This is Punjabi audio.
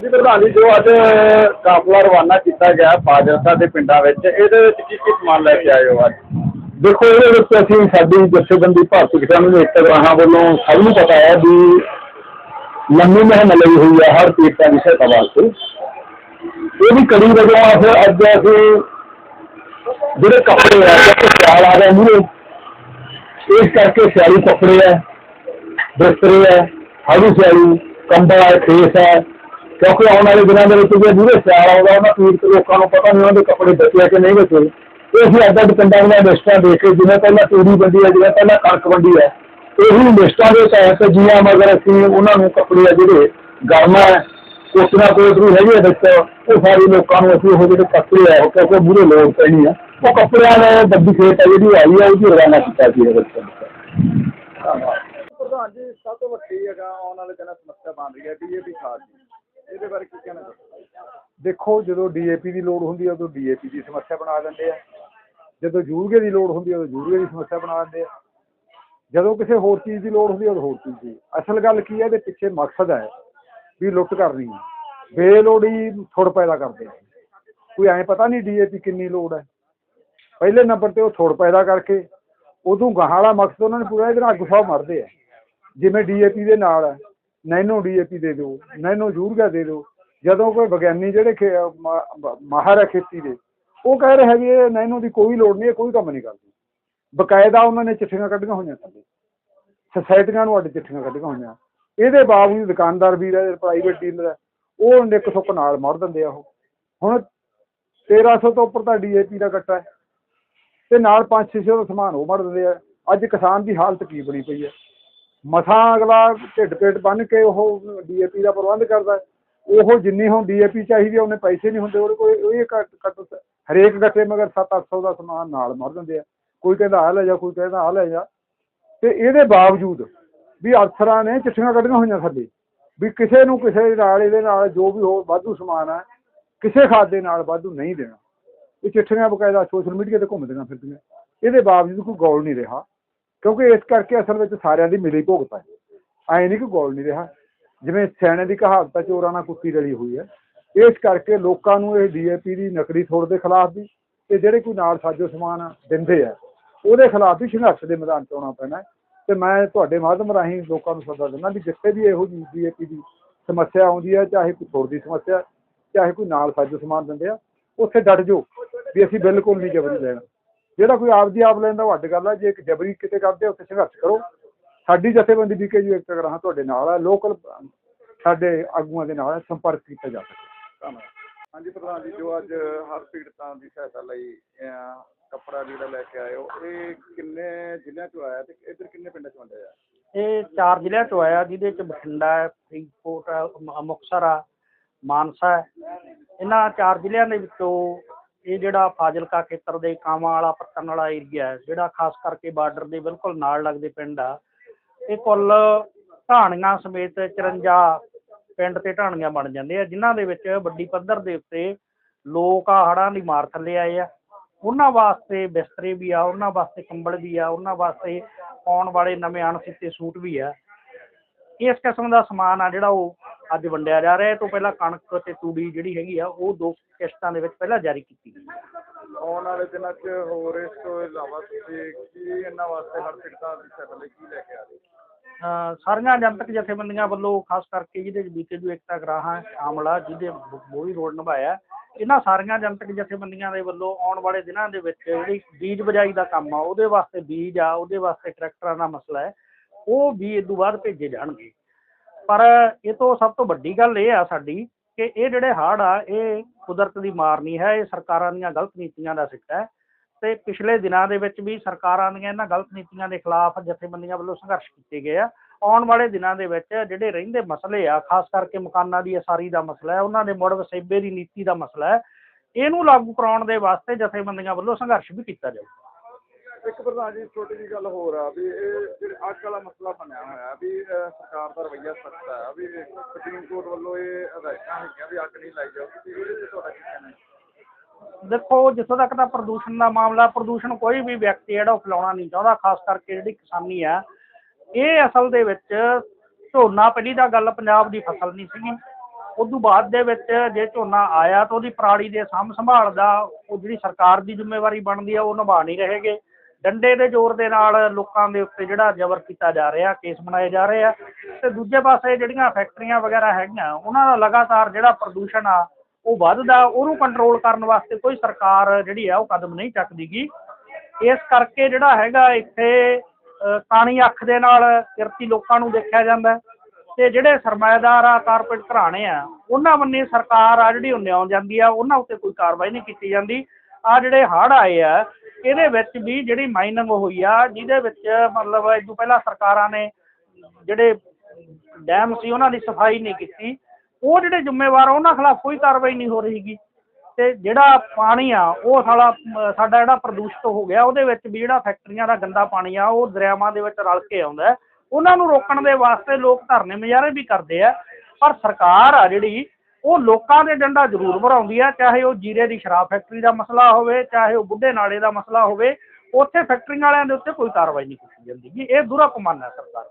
ਜੀ ਪ੍ਰਧਾਨ ਜੀ, ਜੋ ਅੱਜ ਕਾਫਲਾ ਰਵਾਨਾ ਕੀਤਾ ਗਿਆ ਫਾਜ਼ਿਲਕਾ ਦੇ ਪਿੰਡਾਂ ਵਿੱਚ, ਇਹਦੇ ਵਿੱਚ ਕੀ ਕੀ ਸਮਾਨ ਲੈ ਕੇ ਆਏ ਹੋ ਅੱਜ? ਦੇਖੋ, ਇਹਦੇ ਵਿੱਚ ਅਸੀਂ ਸਾਡੀ ਜਥੇਬੰਦੀ ਭਾਰਤੀ ਕਿਸਾਨ ਯੂਨੀਅਨ ਰਾਹਾਂ ਵੱਲੋਂ ਸਭ ਨੂੰ ਪਤਾ ਹੈ ਵੀ ਲੰਮੀ ਮੁਹਿੰਮ ਲਈ ਹੋਈ ਹੈ ਹਰ ਪੀੜਤਾਂ ਦੀ ਸਹਾਇਤਾ ਵਾਸਤੇ। ਇਹਦੀ ਕੜੀ ਵਜੋਂ ਅਸੀਂ ਅੱਜ ਅਸੀਂ ਜਿਹੜੇ ਕੱਪੜੇ ਆ, ਜਿਹੜੇ ਸਿਆਲ ਆ ਰਹੇ ਮੂਰੇ ਇਸ ਕਰਕੇ ਸਿਆਲੀ ਕੱਪੜੇ ਆ, ਬਿਸਤਰੇ ਹੈ ਹਾਰੂ ਸਿਆਲੀ, ਕੰਬਲ ਹੈ ਖੇਸ ਹੈ ਕਿਉਂਕਿ ਆਉਣ ਵਾਲੇ ਦਿਨਾਂ ਦੇ ਵਿੱਚ ਜੇ ਮੂਰੇ ਸਿਆਲ ਆਉਂਦਾ, ਉਹਨਾਂ ਪੀੜਤ ਲੋਕਾਂ ਨੂੰ ਪਤਾ ਨਹੀਂ ਉਹਨਾਂ ਦੇ ਕੱਪੜੇ ਬਚੇ ਕਿ ਨਹੀਂ ਬਚੇ। ਇਹ ਅਸੀਂ ਅੱਡ ਅੱਡ ਪਿੰਡਾਂ ਦੀਆਂ ਲਿਸਟਾਂ ਦੇਖ ਕੇ ਜਿਵੇਂ ਪਹਿਲਾਂ ਤੂੜੀ ਵੰਡੀ ਹੈ ਜਿਵੇਂ ਪਹਿਲਾਂ ਕਣਕ ਵੰਡੀ ਹੈ ਇਹੀ ਲਿਸਟਾਂ ਦੇ ਤਹਿਤ ਜੀਆਂ ਮਗਰ ਅਸੀਂ ਉਹਨਾਂ ਨੂੰ ਕੱਪੜੇ ਆ ਜਿਹੜੇ ਗਰਮ ਹੈ ਕੋਟੀਆਂ ਕੋਟਰੀ ਹੈਗੇ ਵਿੱਚ, ਉਹ ਸਾਰੇ ਲੋਕਾਂ ਨੂੰ ਅਸੀਂ ਉਹ ਜਿਹੜੇ ਕੱਪੜੇ ਆ ਕਿਉਂਕਿ ਮੂਰੇ ਲੋੜ ਪੈਣੀ ਆ, ਉਹ ਕੱਪੜਿਆਂ ਨੇ ਵੱਡੀ ਖੇਤ ਆ, ਜਿਹੜੀ ਆਈ ਆ, ਉਹਦੀ ਰਵਾਨਾ ਕੀਤਾ ਸੀ ਇਹਦੇ ਵਿੱਚ। ਪ੍ਰਧਾਨ ਜੀ, ਸਭ ਤੋਂ ਵੱਡੀ ਹੈਗਾ ਆਉਣ ਵਾਲੇ ਦਿਨਾਂ ਸਮੱਸਿਆ ਬਣ ਰਹੀ ਹੈ, ਡੀਏਪੀ ਖਾਦ ਦੀ। ਇਹਦੇ ਬਾਰੇ ਕੀ ਕਹਿਣਾ ਚਾਹੁੰਦੇ ਦੇਖੋ ਜਦੋਂ ਡੀਏਪੀ ਦੀ ਲੋੜ ਹੁੰਦੀ ਹੈ ਉਦੋਂ ਡੀਏਪੀ ਦੀ ਸਮੱਸਿਆ ਬਣਾ ਦਿੰਦੇ ਆ। ਜਦੋਂ ਯੂਰੀਏ ਦੀ ਲੋੜ ਹੁੰਦੀ ਹੈ ਉਦੋਂ ਯੂਰੀਏ ਦੀ ਸਮੱਸਿਆ ਬਣਾ ਦਿੰਦੇ ਆ। ਜਦੋਂ ਕਿਸੇ ਹੋਰ ਚੀਜ਼ ਦੀ ਲੋੜ ਹੁੰਦੀ ਹੈ ਉਦੋਂ ਹੋਰ ਚੀਜ਼ ਦੀ। ਅਸਲ ਗੱਲ ਕੀ ਹੈ ਇਹਦੇ ਪਿੱਛੇ ਮਕਸਦ ਹੈ ਵੀ ਲੁੱਟ ਕਰਨੀ ਹੈ ਬੇਲੋੜੀ ਥੁੜ ਪੈਦਾ ਕਰਦੇ ਕੋਈ ਐਂ ਪਤਾ ਨਹੀਂ ਡੀਏਪੀ ਕਿੰਨੀ ਲੋੜ ਹੈ ਪਹਿਲੇ ਨੰਬਰ ਤੇ ਉਹ ਥੁੜ ਪੈਦਾ ਕਰਕੇ ਉਦੋਂ ਗਾਹਾਂ ਵਾਲਾ ਮਕਸਦ ਉਹਨਾਂ ਨੇ ਪੂਰਾ ਇਹਦੇ ਨਾਲ ਗੁੱਸਾ ਮਰਦੇ ਆ। ਜਿਵੇਂ ਡੀਏਪੀ ਦੇ ਨਾਲ ਹੈ, ਨੈਨੋ ਡੀਏਪੀ ਦੇ ਦਿਓ, ਨੈਨੋ ਯੂਰੀਆ ਦੇ ਦਿਓ, ਜਦੋਂ ਕੋਈ ਵਿਗਿਆਨੀ ਜਿਹੜੇ ਮਾਹਰ ਹੈ ਖੇਤੀ ਦੇ, ਉਹ ਕਹਿ ਰਿਹਾ ਵੀ ਇਹ ਨੈਨੋ ਦੀ ਕੋਈ ਲੋੜ ਨਹੀਂ, ਇਹ ਕੋਈ ਕੰਮ ਨਹੀਂ ਕਰਦੀ। ਬਕਾਇਦਾ ਉਹਨਾਂ ਨੇ ਚਿੱਠੀਆਂ ਕੱਢੀਆਂ ਹੋਈਆਂ ਸਾਡੇ। ਸੋਸਾਇਟੀਆਂ ਨੂੰ ਅੱਡ ਚਿੱਠੀਆਂ ਕੱਢੀਆਂ ਹੋਈਆਂ। ਇਹਦੇ ਬਾਵਜੂਦ ਦੁਕਾਨਦਾਰ ਵੀਰ ਹੈ ਪ੍ਰਾਈਵੇਟ ਡੀਲਰ ਹੈ, ਉਹ ਨਿੱਕ ਸੁੱਕ ਨਾਲ ਮੜ ਦਿੰਦੇ ਆ ਉਹ। ਹੁਣ 1300 ਤੋਂ ਉੱਪਰ ਤਾਂ ਡੀਏਪੀ ਦਾ ਕੱਟਾ ਹੈ। ਤੇ ਨਾਲ 5-600 ਦਾ ਸਮਾਨ ਉਹ ਮੜ ਦਿੰਦੇ ਆ। ਅੱਜ ਕਿਸਾਨ ਦੀ ਹਾਲਤ ਕੀ ਬਣੀ ਪਈ ਹੈ? ਮਸਾਂ ਅਗਲਾ ਢਿੱਡ ਪੇਟ ਬੰਨ ਕੇ ਉਹ ਡੀਏਪੀ ਦਾ ਪ੍ਰਬੰਧ ਕਰਦਾ ਉਹ ਜਿੰਨੀ ਹੁਣ ਡੀਏਪੀ ਚਾਹੀਦੀ ਹੈ ਉਹਨੇ ਪੈਸੇ ਨਹੀਂ ਹੁੰਦੇ। ਉਹਦੇ ਕੋਲ ਇਹ ਘੱਟ ਘੱਟ ਹਰੇਕ ਗੱਟੇ ਮਗਰ 7-800 ਦਾ ਸਮਾਨ ਨਾਲ ਮਰ ਦਿੰਦੇ ਆ। ਕੋਈ ਕਹਿੰਦਾ ਆ ਲੈ ਜਾ, ਕੋਈ ਕਹਿੰਦਾ ਆ ਲੈ ਜਾ। ਤੇ ਇਹਦੇ ਬਾਵਜੂਦ ਵੀ ਅਫਸਰਾਂ ਨੇ ਚਿੱਠੀਆਂ ਕੱਢੀਆਂ ਹੋਈਆਂ ਸਾਡੇ, ਵੀ ਕਿਸੇ ਨੂੰ ਕਿਸੇ ਨਾਲ ਇਹਦੇ ਨਾਲ ਜੋ ਵੀ ਹੋਰ ਵਾਧੂ ਸਮਾਨ ਹੈ ਕਿਸੇ ਖਾਦ ਦੇ ਨਾਲ ਵਾਧੂ ਨਹੀਂ ਦੇਣਾ। ਇਹ ਚਿੱਠੀਆਂ ਬਕਾਇਦਾ ਸੋਸ਼ਲ ਮੀਡੀਆ ਤੇ ਘੁੰਮਦੀਆਂ ਫਿਰਦੀਆਂ। ਇਹਦੇ ਬਾਵਜੂਦ ਕੋਈ ਗੌਲ ਨਹੀਂ ਰਿਹਾ। ਕਿਉਂਕਿ ਇਸ ਕਰਕੇ ਅਸਲ ਵਿੱਚ ਸਾਰਿਆਂ ਦੀ ਮਿਲੀ ਭੁਗਤ ਹੈ ਐਂ ਨਹੀਂ ਕਿ ਗੋਲ ਨਹੀਂ ਰਿਹਾ। ਜਿਵੇਂ ਸਿਆਣੇ ਦੀ ਕਹਾਵਤ ਹੈ ਚੋਰਾਂ ਨਾਲ ਕੁੱਤੀ ਰਲੀ ਹੋਈ ਹੈ ਇਸ ਕਰਕੇ ਲੋਕਾਂ ਨੂੰ ਇਹ ਡੀਏਪੀ ਦੀ ਨਕਲੀ ਥੋੜ ਦੇ ਖਿਲਾਫ ਵੀ ਤੇ ਜਿਹੜੇ ਕੋਈ ਨਾਲ ਸਾਜੋ ਸਮਾਨ ਦਿੰਦੇ ਆ, ਉਹਦੇ ਖਿਲਾਫ ਵੀ ਸੰਘਰਸ਼ ਦੇ ਮੈਦਾਨ 'ਚ ਆਉਣਾ ਪੈਣਾ। ਹੈ। ਤੇ ਮੈਂ ਤੁਹਾਡੇ ਮਾਧਿਅਮ ਰਾਹੀਂ ਲੋਕਾਂ ਨੂੰ ਸੱਦਾ ਦਿੰਦਾ ਵੀ ਜਿੱਥੇ ਵੀ ਇਹੋ ਜਿਹੀ ਡੀਏਪੀ ਦੀ ਸਮੱਸਿਆ ਆਉਂਦੀ ਹੈ ਚਾਹੇ ਕੋਈ ਥੋੜ ਦੀ ਸਮੱਸਿਆ, ਚਾਹੇ ਕੋਈ ਨਾਲ ਸਾਜੋ ਸਮਾਨ ਦਿੰਦੇ ਆ, ਉੱਥੇ ਡਟ ਜਾਓ ਵੀ ਅਸੀਂ ਬਿਲਕੁਲ ਨਹੀਂ ਜਬਰੀ ਲੈਣਾ। ਜਿਹੜਾ ਕੋਈ ਆਪਦੀ ਆਪ ਲੈਂਦਾ ਉਹ ਅੱਡ ਗੱਲ ਹੈ ਜੇ ਇੱਕ ਜਬਰੀ ਕਿਤੇ ਕਰਦੇ ਉੱਥੇ ਸੰਘਰਸ਼ ਕਰੋ। ਸਾਡੀ ਜਥੇਬੰਦੀ ਬੀਕੇਯੂ ਇੱਕ ਗ੍ਰਾਹਾਂ ਤੁਹਾਡੇ ਨਾਲ ਹੈ ਲੋਕਲ ਸਾਡੇ ਆਗੂਆਂ ਦੇ ਨਾਲ ਹੈ, ਸੰਪਰਕ ਕੀਤਾ ਜਾ ਸਕਦਾ ਹਾਂਜੀ ਪ੍ਰਧਾਨ ਜੀ ਜੋ ਅੱਜ ਹਰ ਪੀੜਤਾਂ ਦੀ ਸਹਾਇਤਾ ਲਈ ਕੱਪੜਾ ਜਿਹੜਾ ਲੈ ਕੇ ਆਏ ਹੋ ਇਹ ਕਿੰਨੇ ਜ਼ਿਲ੍ਹਿਆਂ ਚੋਂ ਆਇਆ ਤੇ ਇੱਧਰ ਕਿੰਨੇ ਪਿੰਡਾਂ ਚੋਂ ਵੰਡਿਆ ਇਹ ਚਾਰ ਜ਼ਿਲ੍ਹਿਆਂ ਚੋਂ ਆਇਆ ਜਿਹਦੇ ਚ ਬਠਿੰਡਾ ਹੈ ਫਰੀਦਕੋਟ ਹੈ ਮੁਕਤਸਰ ਆ ਮਾਨਸਾ ਹੈ। ਇਹਨਾਂ ਚਾਰ ਜ਼ਿਲ੍ਹਿਆਂ ਦੇ ਵਿੱਚੋਂ ਇਹ ਜਿਹੜਾ ਫਾਜ਼ਿਲਕਾ ਖੇਤਰ ਦੇ ਕਾਵਾਂ ਵਾਲਾ ਪੱਤਨ ਵਾਲਾ ਏਰੀਆ ਹੈ, ਜਿਹੜਾ ਖਾਸ ਕਰਕੇ ਬਾਰਡਰ ਦੇ ਬਿਲਕੁਲ ਨਾਲ ਲੱਗਦੇ ਪਿੰਡ ਆ, ਇਹ ਕੁੱਲ ਢਾਣੀਆਂ ਸਮੇਤ 54 ਪਿੰਡ ਤੇ ਢਾਣੀਆਂ ਬਣ ਜਾਂਦੇ ਆ, ਜਿਨ੍ਹਾਂ ਦੇ ਵਿੱਚ ਵੱਡੀ ਪੱਧਰ ਦੇ ਉੱਤੇ ਲੋਕ ਆ ਹੜ੍ਹਾਂ ਦੀ ਮਾਰ ਥੱਲੇ ਆਏ ਆ। ਉਹਨਾਂ ਵਾਸਤੇ ਬਿਸਤਰੇ ਵੀ ਆ, ਉਹਨਾਂ ਵਾਸਤੇ ਕੰਬਲ ਵੀ ਆ, ਉਹਨਾਂ ਵਾਸਤੇ ਆਉਣ ਵਾਲੇ ਨਵੇਂ ਅਣਸੀਤੇ ਸੂਟ ਵੀ ਆ। ਇਸ ਕਿਸਮ ਦਾ ਸਮਾਨ ਆ ਜਿਹੜਾ ਉਹ ਅੱਜ ਵੰਡਿਆ ਜਾ ਰਿਹਾ। ਇਹ ਤੋਂ ਪਹਿਲਾਂ ਕਣਕ ਤੇ ਤੂੜੀ ਜਿਹੜੀ ਹੈਗੀ ਆ ਉਹ ਦੋ ਕਿਸ਼ਤਾਂ ਦੇ ਵਿੱਚ ਪਹਿਲਾਂ ਜਾਰੀ ਕੀਤੀ ਗਈ। ਆਉਣ ਵਾਲੇ ਦਿਨਾਂ 'ਚ ਹੋਰ ਇਸ ਤੋਂ ਇਲਾਵਾ ਤੁਸੀਂ ਕੀ ਇਹਨਾਂ ਵਾਸਤੇ ਹਰ ਪੀੜਤਾਂ ਦੀ ਲਈ ਕੀ ਲੈ ਕੇ ਆ ਰਹੇ ਸਾਰੀਆਂ ਜਨਤਕ ਜਥੇਬੰਦੀਆਂ ਵੱਲੋਂ ਖਾਸ ਕਰਕੇ ਜਿਹਦੇ ਵਿੱਚ ਬੀਕੇਯੂ ਏਕਤਾ ਗਰਾਹਾਂ ਸ਼ਾਮਲ ਆ ਜਿਹਦੇ ਮੋਹਰੀ ਰੋਲ ਨਿਭਾਇਆ ਇਹਨਾਂ ਸਾਰੀਆਂ ਜਨਤਕ ਜਥੇਬੰਦੀਆਂ ਦੇ ਵੱਲੋਂ ਆਉਣ ਵਾਲੇ ਦਿਨਾਂ ਦੇ ਵਿੱਚ ਜਿਹੜੀ ਬੀਜ ਬਜਾਈ ਦਾ ਕੰਮ ਆ ਉਹਦੇ ਵਾਸਤੇ ਬੀਜ ਆ ਉਹਦੇ ਵਾਸਤੇ ਟਰੈਕਟਰਾਂ ਦਾ ਮਸਲਾ ਹੈ ਉਹ ਵੀ ਇਸ ਤੋਂ ਬਾਅਦ ਭੇਜੇ ਜਾਣਗੇ। ਪਰ ਇਹ ਤੋਂ ਸਭ ਤੋਂ ਵੱਡੀ ਗੱਲ ਇਹ ਆ ਸਾਡੀ ਕਿ ਇਹ ਜਿਹੜੇ ਹੜ੍ਹ ਆ, ਇਹ ਕੁਦਰਤ ਦੀ ਮਾਰ ਨਹੀਂ ਹੈ, ਇਹ ਸਰਕਾਰਾਂ ਦੀਆਂ ਗਲਤ ਨੀਤੀਆਂ ਦਾ ਸਿੱਟਾ ਹੈ ਤੇ ਪਿਛਲੇ ਦਿਨਾਂ ਦੇ ਵਿੱਚ ਵੀ ਸਰਕਾਰਾਂ ਦੀਆਂ ਇਹਨਾਂ ਗਲਤ ਨੀਤੀਆਂ ਦੇ ਖਿਲਾਫ ਜਥੇਬੰਦੀਆਂ ਵੱਲੋਂ ਸੰਘਰਸ਼ ਕੀਤੇ ਗਏ ਆ। ਆਉਣ ਵਾਲੇ ਦਿਨਾਂ ਦੇ ਵਿੱਚ ਜਿਹੜੇ ਰਹਿੰਦੇ ਮਸਲੇ ਆ, ਖਾਸ ਕਰਕੇ ਮਕਾਨਾਂ ਦੀ ਅਸਾਰੀ ਦਾ ਮਸਲਾ ਹੈ, ਉਹਨਾਂ ਦੇ ਮੁੜ ਵਸੇਬੇ ਦੀ ਨੀਤੀ ਦਾ ਮਸਲਾ ਹੈ, ਇਹਨੂੰ ਲਾਗੂ ਕਰਾਉਣ ਦੇ ਵਾਸਤੇ ਜਥੇਬੰਦੀਆਂ ਵੱਲੋਂ ਸੰਘਰਸ਼ ਵੀ ਕੀਤਾ ਜਾਊ ਇੱਕ ਪ੍ਰਧਾਨ ਜੀ ਛੋਟੀ ਜਿਹੀ ਗੱਲ ਹੋਰ ਆ ਵੀ ਇਹ ਜਿਹੜੇ ਅੱਗ ਵਾਲਾ ਮਸਲਾ ਬਣਿਆ ਹੋਇਆ ਵੀ ਅਹ, ਸਰਕਾਰ ਦਾ ਰਵੱਈਆ ਸਖਤ ਆ ਵੀ ਸੁਪਰੀਮ ਕੋਰਟ ਵੱਲੋਂ ਇਹ ਹਦਾਇਤਾਂ ਹੈਗੀਆਂ ਵੀ ਅੱਗ ਨਹੀਂ ਲਾਈ ਜਾਊਗੀ ਤੇ ਇਹਦੇ 'ਚ ਤੁਹਾਡਾ ਕੀ ਕਹਿਣਾ ਹੈ? ਦੇਖੋ ਜਿੱਥੋਂ ਤੱਕ ਤਾਂ ਪ੍ਰਦੂਸ਼ਣ ਦਾ ਮਾਮਲਾ ਪ੍ਰਦੂਸ਼ਣ ਕੋਈ ਵੀ ਵਿਅਕਤੀ ਜਿਹੜਾ ਉਹ ਫੈਲਾਉਣਾ ਨਹੀਂ ਚਾਹੁੰਦਾ ਖਾਸ ਕਰਕੇ ਜਿਹੜੀ ਕਿਸਾਨੀ ਆ ਇਹ ਅਸਲ ਦੇ ਵਿੱਚ ਝੋਨਾ ਪਹਿਲੀ ਤਾਂ ਗੱਲ ਪੰਜਾਬ ਦੀ ਫਸਲ ਨਹੀਂ ਸੀਗੀ। ਉਦੋਂ ਬਾਅਦ ਦੇ ਵਿੱਚ ਜੇ ਝੋਨਾ ਆਇਆ ਤਾਂ ਉਹਦੀ ਪਰਾਲੀ ਦੇ ਸਾਂਭ ਸੰਭਾਲ ਦਾ ਉਹ ਜਿਹੜੀ ਸਰਕਾਰ ਦੀ ਜ਼ਿੰਮੇਵਾਰੀ ਬਣਦੀ ਆ ਉਹ ਨਿਭਾ ਨਹੀਂ ਰਹੇਗੇ। ਡੰਡੇ ਦੇ ਜ਼ੋਰ ਦੇ ਨਾਲ ਲੋਕਾਂ ਦੇ ਉੱਤੇ ਜਿਹੜਾ ਜ਼ਬਰ ਕੀਤਾ ਜਾ ਰਿਹਾ ਕੇਸ ਬਣਾਏ ਜਾ ਰਹੇ ਆ। ਤੇ ਦੂਜੇ ਪਾਸੇ ਜਿਹੜੀਆਂ ਫੈਕਟਰੀਆਂ ਵਗੈਰਾ ਹੈਗੀਆਂ ਉਹਨਾਂ ਦਾ ਲਗਾਤਾਰ ਜਿਹੜਾ ਪ੍ਰਦੂਸ਼ਣ ਆ ਉਹ ਵੱਧਦਾ ਉਹਨੂੰ ਕੰਟਰੋਲ ਕਰਨ ਵਾਸਤੇ ਕੋਈ ਸਰਕਾਰ ਜਿਹੜੀ ਆ ਉਹ ਕਦਮ ਨਹੀਂ ਚੱਕਦੀਗੀ। ਇਸ ਕਰਕੇ ਜਿਹੜਾ ਹੈਗਾ ਇੱਥੇ ਅ, ਕਾਣੀ ਅੱਖ ਦੇ ਨਾਲ ਕਿਰਤੀ ਲੋਕਾਂ ਨੂੰ ਦੇਖਿਆ ਜਾਂਦਾ। ਹੈ ਤੇ ਜਿਹੜੇ ਸਰਮਾਏਦਾਰ ਆ ਕਾਰਪੋਰੇਟ ਘਰਾਣੇ ਆ ਉਹਨਾਂ ਬੰਨੇ ਸਰਕਾਰ ਆ ਜਿਹੜੀ ਉਹ ਨਿਉਂ ਜਾਂਦੀ ਆ ਉਹਨਾਂ ਉੱਤੇ ਕੋਈ ਕਾਰਵਾਈ ਨਹੀਂ ਕੀਤੀ ਜਾਂਦੀ। ਆ ਜਿਹੜੇ ਹੜ੍ਹ ਆਏ ਆ ਇਹਦੇ ਵਿੱਚ ਵੀ ਜਿਹੜੀ ਮਾਈਨਿੰਗ ਹੋਈ ਆ ਜਿਹਦੇ ਵਿੱਚ ਮਤਲਬ ਇਹ ਤੋਂ ਪਹਿਲਾਂ ਸਰਕਾਰਾਂ ਨੇ ਜਿਹੜੇ ਡੈਮ ਸੀ ਉਹਨਾਂ ਦੀ ਸਫ਼ਾਈ ਨਹੀਂ ਕੀਤੀ ਉਹ ਜਿਹੜੇ ਜ਼ਿੰਮੇਵਾਰ ਆ, ਉਹਨਾਂ ਖਿਲਾਫ ਕੋਈ ਕਾਰਵਾਈ ਨਹੀਂ ਹੋ ਰਹੀਗੀ ਤੇ ਜਿਹੜਾ ਪਾਣੀ ਆ ਉਹ ਸਾਲਾ ਸਾਡਾ ਜਿਹੜਾ ਪ੍ਰਦੂਸ਼ਿਤ ਹੋ ਗਿਆ ਉਹਦੇ ਵਿੱਚ ਵੀ ਜਿਹੜਾ ਫੈਕਟਰੀਆਂ ਦਾ ਗੰਦਾ ਪਾਣੀ ਆ ਉਹ ਦਰਿਆਵਾਂ ਦੇ ਵਿੱਚ ਰਲ ਕੇ ਆਉਂਦਾ ਹੈ। ਉਹਨਾਂ ਨੂੰ ਰੋਕਣ ਦੇ ਵਾਸਤੇ ਲੋਕ ਧਰਨੇ ਮੁਜ਼ਾਹਰੇ ਵੀ ਕਰਦੇ ਆ ਪਰ ਸਰਕਾਰ ਆ ਜਿਹੜੀ ਉਹ ਲੋਕਾਂ ਦੇ ਡੰਡਾ ਜ਼ਰੂਰ ਭਰਾਉਂਦੀ ਆ, ਚਾਹੇ ਉਹ ਜੀਰੇ ਦੀ ਸ਼ਰਾਬ ਫੈਕਟਰੀ ਦਾ ਮਸਲਾ ਹੋਵੇ, ਚਾਹੇ ਉਹ ਬੁੱਢੇ ਨਾਲੇ ਦਾ ਮਸਲਾ ਹੋਵੇ, ਉੱਥੇ ਫੈਕਟਰੀਆਂ ਵਾਲਿਆਂ ਦੇ ਉੱਤੇ ਕੋਈ ਕਾਰਵਾਈ ਨਹੀਂ ਕੀਤੀ ਜਾਂਦੀ ਜੀ, ਇਹ ਦੁਰਾ ਕਮਾਨਾ ਸਰਕਾਰ